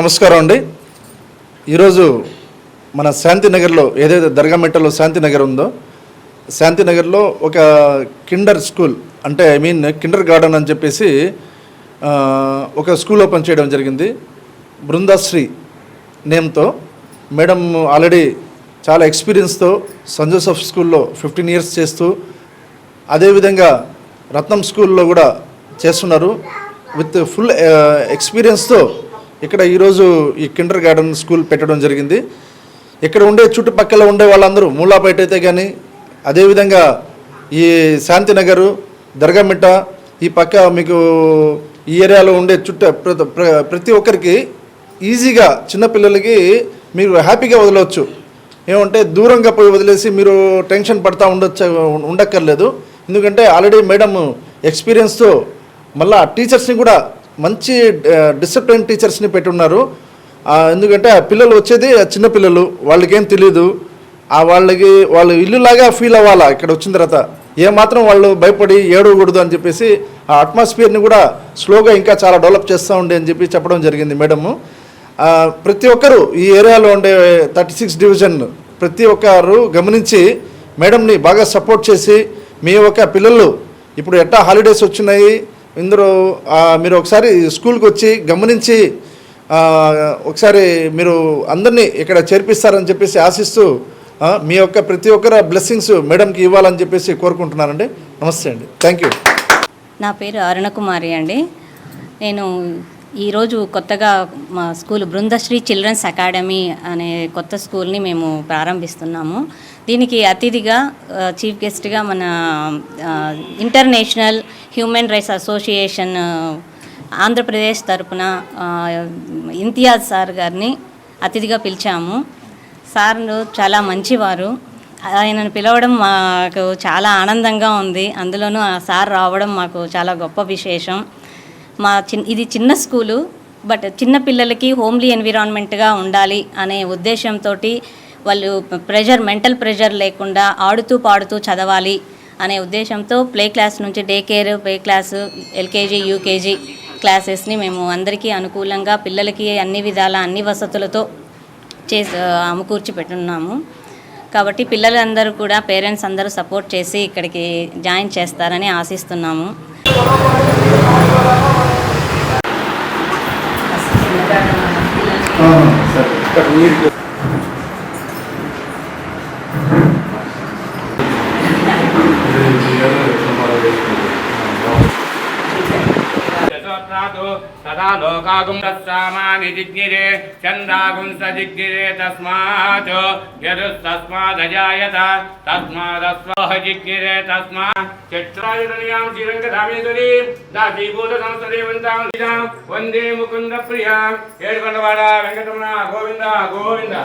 నమస్కారం అండి. ఈరోజు మన శాంతినగర్లో ఏదైతే దర్గామెట్టలో శాంతినగర్ ఉందో శాంతినగర్లో ఒక కిండర్ స్కూల్ అంటే ఐ మీన్ కిండర్ గార్డెన్ అని చెప్పేసి ఒక స్కూల్ ఓపెన్ చేయడం జరిగింది. బృందాశ్రీ నేమ్తో. మేడం ఆల్రెడీ చాలా ఎక్స్పీరియన్స్తో సంజోసఫ్ స్కూల్లో ఫిఫ్టీన్ ఇయర్స్ చేస్తూ అదేవిధంగా రత్నం స్కూల్లో కూడా చేస్తున్నారు. విత్ ఫుల్ ఎక్స్పీరియన్స్తో ఇక్కడ ఈరోజు ఈ కిండర్ గార్డెన్ స్కూల్ పెట్టడం జరిగింది. ఇక్కడ ఉండే చుట్టుపక్కల ఉండే వాళ్ళందరూ మూలాపేట అయితే కానీ అదేవిధంగా ఈ శాంతినగరు దర్గామిట్ట ఈ పక్క మీకు ఈ ఏరియాలో ఉండే చుట్ట ప్రతి ఒక్కరికి ఈజీగా చిన్నపిల్లలకి మీరు హ్యాపీగా వదలవచ్చు ఏమంటే దూరంగా పోయి వదిలేసి మీరు టెన్షన్ పడతా ఉండొచ్చు ఉండక్కర్లేదు. ఎందుకంటే ఆల్రెడీ మేడం ఎక్స్పీరియన్స్తో మళ్ళా టీచర్స్ని కూడా మంచి డిసిప్లిన్ టీచర్స్ని పెట్టున్నారు. ఎందుకంటే ఆ పిల్లలు వచ్చేది చిన్నపిల్లలు వాళ్ళకేం తెలియదు ఆ వాళ్ళకి వాళ్ళు ఇల్లులాగా ఫీల్ అవ్వాలా ఇక్కడ వచ్చిన తర్వాత. ఏమాత్రం వాళ్ళు భయపడి ఏడవకూడదు అని చెప్పేసి ఆ అట్మాస్ఫియర్ని కూడా స్లోగా ఇంకా చాలా డెవలప్ చేస్తూ ఉండే అని చెప్పి చెప్పడం జరిగింది మేడము ప్రతి ఒక్కరు ఈ ఏరియాలో ఉండే థర్టీ సిక్స్ డివిజన్ ప్రతి ఒక్కరు గమనించి మేడంని బాగా సపోర్ట్ చేసి మీ యొక్క పిల్లలు ఇప్పుడు ఎట్టా హాలిడేస్ వచ్చినాయి? ఇందులో మీరు ఒకసారి స్కూల్కి వచ్చి గమనించి ఒకసారి మీరు అందరినీ ఇక్కడ చేర్పిస్తారని చెప్పేసి ఆశిస్తూ మీ యొక్క ప్రతి ఒక్కరి బ్లెస్సింగ్స్ మేడంకి ఇవ్వాలని చెప్పేసి కోరుకుంటున్నానండి. నమస్తే అండి. థ్యాంక్ యూ నా పేరు అరుణకుమారి అండి. నేను ఈరోజు కొత్తగా మా స్కూల్ బృందశ్రీ చిల్డ్రన్స్ అకాడమీ అనే కొత్త స్కూల్ని మేము ప్రారంభిస్తున్నాము. దీనికి అతిథిగా చీఫ్ గెస్ట్గా మన international human rights association Andhra Pradesh తరపున ఇంతియాజ్ సార్ గారిని అతిథిగా పిలిచాము. సార్ చాలా మంచివారు. ఆయనను పిలవడం మాకు చాలా ఆనందంగా ఉంది. అందులోనూ ఆ సార్ రావడం మాకు చాలా గొప్ప విశేషం. మా చిన్ ఇది చిన్న స్కూలు బట్ చిన్న పిల్లలకి హోమ్లీ ఎన్విరాన్మెంట్గా ఉండాలి అనే ఉద్దేశంతో వాళ్ళు ప్రెషర్ మెంటల్ ప్రెషర్ లేకుండా ఆడుతూ పాడుతూ చదవాలి అనే ఉద్దేశంతో ప్లే క్లాస్ నుంచి day care play class LKG UKG క్లాసెస్ని మేము అందరికీ అనుకూలంగా పిల్లలకి అన్ని విధాల అన్ని వసతులతో చేసి అమకూర్చి పెట్టున్నాము. కాబట్టి పిల్లలందరూ కూడా పేరెంట్స్ అందరూ సపోర్ట్ చేసి ఇక్కడికి జాయిన్ చేస్తారని ఆశిస్తున్నాము. యశోత్రాతు తదా లోకాగుం తత్సామాని జిజ్ఞిరే చందాగుం స జిజ్ఞిరే తస్మాత్ యదుస్తస్మాదజాయత తస్మాదస్వాహ జిజ్ఞిరే తస్మా చక్షురాయుధనియాం శ్రీరంగధామేశ్వరి దాసీభూత సంస్థదేవంతాం సీతాం వందే ముకుంద ప్రియ ఏడుకొండవాడ వెంకటరమణ గోవింద గోవింద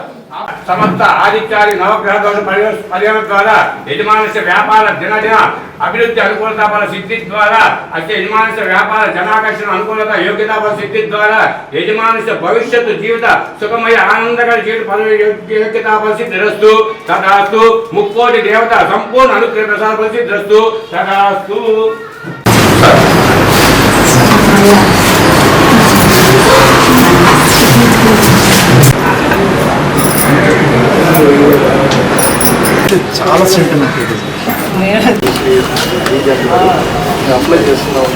సమస్త ఆదిత్యాది నవగ్రహ దోష పరి- పరిహారం ద్వారా యజమానస్య వ్యాపార దినదిన అభివృద్ధి అనుకూలత బల సిద్ధి ద్వారా అత్య యజమానస్య వ్యాపార జనాకర్షణ అనుకూలత యోగ్యత పరిస్థితి ద్వారా యజమానుష భవిష్యత్తు జీవిత సుఖమయ ఆనందకర జీవిత పదవి యోగ్య- యోగ్యత బల రస్తు తదాస్తు ముక్కోటి దేవత సంపూర్ణ అనుగ్రహ ప్రసాద పరిస్థితి సిద్ధి రస్తు తదాస్తు చాలా సెంటిమెంట్ ఇది అప్లై చేస్తున్నాం.